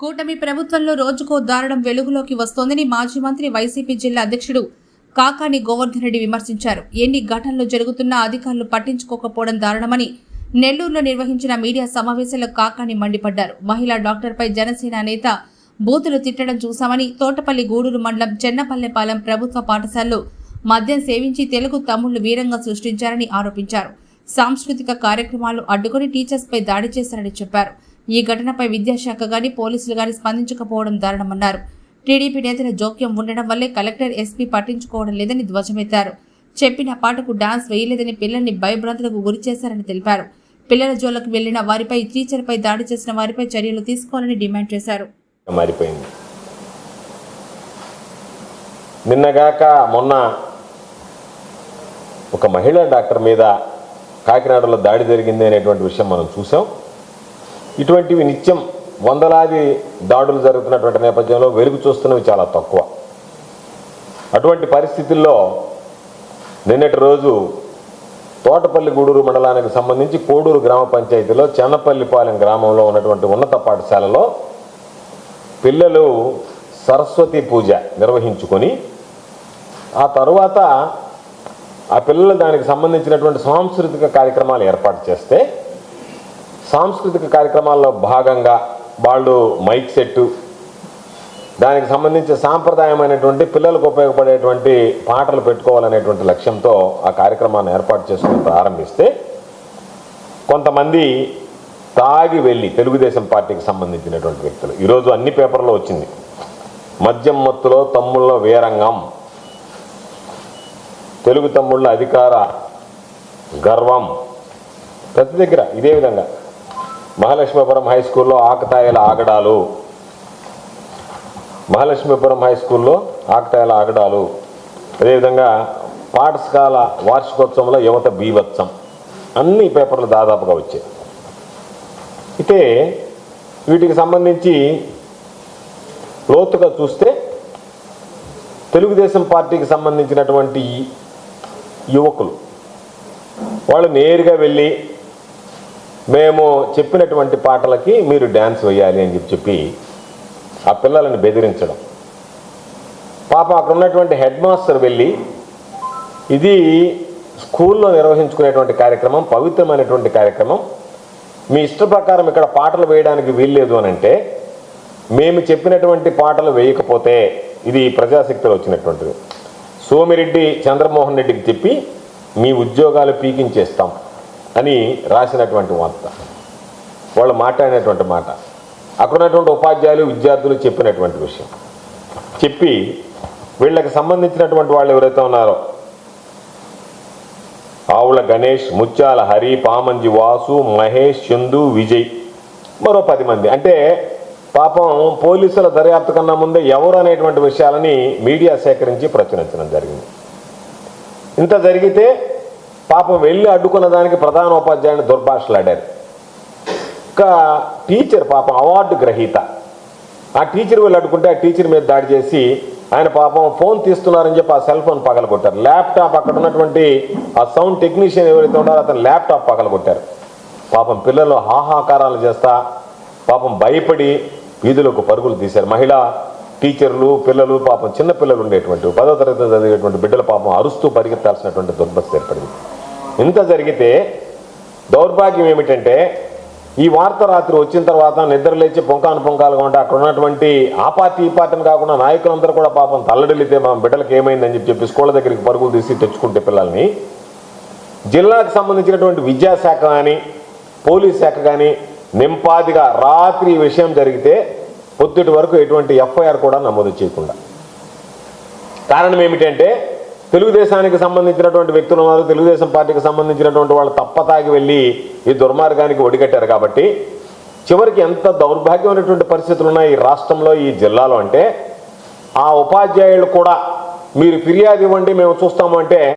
కూటమి ప్రభుత్వంలో రోజుకో దారుణం వెలుగులోకి వస్తోందని మాజీ మంత్రి వైసీపీ జిల్లా అధ్యక్షుడు కాకాని గోవర్ధన్ రెడ్డి విమర్శించారు. ఎన్ని ఘటనలు జరుగుతున్నా అధికారులు పట్టించుకోకపోవడం దారుణమని నెల్లూరులో నిర్వహించిన మీడియా సమావేశంలో కాకాని మండిపడ్డారు. మహిళా డాక్టర్పై జనసేన నేత బూతులు తిట్టడం చూశామని తోటపల్లి గూడూరు మండలం చెన్నపల్లెపాలెం ప్రభుత్వ పాఠశాలలో మద్యం సేవించి తెలుగు తమ్ముళ్ళు వీరంగా సృష్టించారని ఆరోపించారు. సాంస్కృతిక కార్యక్రమాలు అడ్డుకొని టీచర్స్పై దాడి చేశారని చెప్పారు. ఈ ఘటనపై విద్యాశాఖ గాని పోలీసులు గాని స్పందించకపోవడం దారుణమన్నారు. టీడీపీ నేతల జోక్యం ఉండడం వల్లే కలెక్టర్ ఎస్పీ పట్టించుకోవడం లేదని ధ్వజమెత్తారు. చెప్పిన పాటకు డాన్స్ వేయలేదని పిల్లల్ని భయభ్రాంతులకు గురి చేశారని తెలిపారు. పిల్లల జోలకు వెళ్ళిన వారిపై టీచర్పై దాడి చేసిన వారిపై చర్యలు తీసుకోవాలని డిమాండ్ చేశారు. మారిపోయింది. నిన్నగాక మొన్న ఒక మహిళా డాక్టర్ మీద కాకినాడలో దాడి జరిగింది అనేటువంటి విషయం మనం చూసాం ఇటువంటివి నిత్యం వందలాది దాడులు జరుగుతున్నటువంటి నేపథ్యంలో వెలుగు చూస్తున్నవి చాలా తక్కువ. అటువంటి పరిస్థితుల్లో నిన్నటి రోజు తోటపల్లి గూడూరు మండలానికి సంబంధించి కోడూరు గ్రామ పంచాయతీలో చెన్నపల్లిపాలెం గ్రామంలో ఉన్నటువంటి ఉన్నత పాఠశాలలో పిల్లలు సరస్వతి పూజ నిర్వహించుకొని ఆ తరువాత ఆ పిల్లలు దానికి సంబంధించినటువంటి సాంస్కృతిక కార్యక్రమాలు ఏర్పాటు చేస్తే సాంస్కృతిక కార్యక్రమాల్లో భాగంగా వాళ్ళు మైక్ సెట్టు దానికి సంబంధించి సాంప్రదాయమైనటువంటి పిల్లలకు ఉపయోగపడేటువంటి పాటలు పెట్టుకోవాలనేటువంటి లక్ష్యంతో ఆ కార్యక్రమాన్ని ఏర్పాటు చేసుకుని ప్రారంభిస్తే కొంతమంది తాగి వెళ్ళి తెలుగుదేశం పార్టీకి సంబంధించినటువంటి వ్యక్తులు. ఈరోజు అన్ని పేపర్లో వచ్చింది. మద్యం మత్తులో తమ్ముళ్ళ వీరంగం. తెలుగు తమ్ముళ్ళ అధికార గర్వం. ప్రతి దగ్గర ఇదే విధంగా. మహాలక్ష్మీపురం హై స్కూల్లో ఆకతాయిల ఆగడాలు. మహాలక్ష్మీపురం హై స్కూల్లో ఆకతాయిల ఆగడాలు. అదేవిధంగా పాఠశాల వార్షికోత్సవంలో యువత బీభత్సం. అన్ని పేపర్లు దాదాపుగా వచ్చాయి. అయితే వీటికి సంబంధించి లోతుగా చూస్తే తెలుగుదేశం పార్టీకి సంబంధించినటువంటి యువకులు వాళ్ళు నేరుగా వెళ్ళి మేము చెప్పినటువంటి పాటలకి మీరు డ్యాన్స్ వేయాలి అని చెప్పి చెప్పి ఆ పిల్లలను బెదిరించడం. పాప అక్కడ ఉన్నటువంటి హెడ్ మాస్టర్ వెళ్ళి ఇది స్కూల్లో నిర్వహించుకునేటువంటి కార్యక్రమం పవిత్రమైనటువంటి కార్యక్రమం. మీ ఇష్ట ప్రకారం ఇక్కడ పాటలు వేయడానికి వీల్లేదు అని అంటే మేము చెప్పినటువంటి పాటలు వేయకపోతే ఇది ప్రజాశక్తిలో వచ్చినటువంటిది. సోమిరెడ్డి చంద్రమోహన్ రెడ్డికి చెప్పి మీ ఉద్యోగాలు పీకించేస్తాం. అని రాసినటువంటి వార్త. వాళ్ళు మాట్లాడినటువంటి మాట. అక్కడ ఉన్నటువంటి ఉపాధ్యాయులు విద్యార్థులు చెప్పినటువంటి విషయం. చెప్పి వీళ్ళకి సంబంధించినటువంటి వాళ్ళు ఎవరైతే ఉన్నారో ఆవుల గణేష్ ముత్యాల హరి పామంజి వాసు మహేష్ చందు విజయ్ మరో పది మంది. అంటే పాపం పోలీసుల దర్యాప్తు కన్నా ముందే ఎవరు అనేటువంటి విషయాలని మీడియా సేకరించి ప్రచురించడం జరిగింది. ఇంత జరిగితే పాపం వెళ్ళి అడ్డుకున్న దానికి ప్రధాన ఉపాధ్యాయుని దుర్భాషలాడారు ఒక టీచర్ పాపం అవార్డు గ్రహీత. ఆ టీచర్ వెళ్ళి అడ్డుకుంటే ఆ టీచర్ మీద దాడి చేసి ఆయన పాపం ఫోన్ తీస్తున్నారని చెప్పి ఆ సెల్ ఫోన్ పగలగొట్టారు. ల్యాప్టాప్ అక్కడ ఉన్నటువంటి ఆ సౌండ్ టెక్నీషియన్ ఎవరైతే ఉన్నారో అతను ల్యాప్టాప్ పగలగొట్టారు. పాపం పిల్లలు హాహాకారాలు చేస్తా పాపం భయపడి వీధులకు పరుగులు తీశారు. మహిళా టీచర్లు పిల్లలు పాపం చిన్న పిల్లలు ఉండేటువంటి పదో తరగతి చదివేటువంటి బిడ్డల పాపం అరుస్తూ పరిగెత్తాల్సినటువంటి దుర్భస్థ ఏర్పడింది. ఇంత జరిగితే దౌర్భాగ్యం ఏమిటంటే ఈ వార్త రాత్రి వచ్చిన తర్వాత నిద్ర లేచి పొంకాను పొంకాలుగా ఉంటే అక్కడ ఉన్నటువంటి ఆ పార్టీ ఈ పార్టీని కాకుండా నాయకులందరూ కూడా పాపం తల్లడిల్లితే మా బిడ్డలకి ఏమైందని చెప్పి చెప్పి స్కూళ్ళ దగ్గరికి పరుగులు తీసి తెచ్చుకుంటే పిల్లల్ని. జిల్లాకు సంబంధించినటువంటి విద్యాశాఖ కానీ పోలీస్ శాఖ కానీ నింపాదిగా రాత్రి విషయం జరిగితే పొద్దుటి వరకు ఎటువంటి ఎఫ్ఐఆర్ కూడా నమోదు చేయకుండా. కారణం ఏమిటంటే తెలుగుదేశానికి సంబంధించినటువంటి వ్యక్తులు ఉన్నారు తెలుగుదేశం పార్టీకి సంబంధించినటువంటి వాళ్ళు తప్పతాగి వెళ్ళి ఈ దుర్మార్గానికి ఒడిగట్టారు కాబట్టి చివరికి ఎంత దౌర్భాగ్యమైనటువంటి పరిస్థితులు ఉన్నాయి ఈ రాష్ట్రంలో ఈ జిల్లాలో అంటే ఆ ఉపాధ్యాయులు కూడా మీరు ఫిర్యాదు ఇవ్వండి మేము చూస్తాము అంటే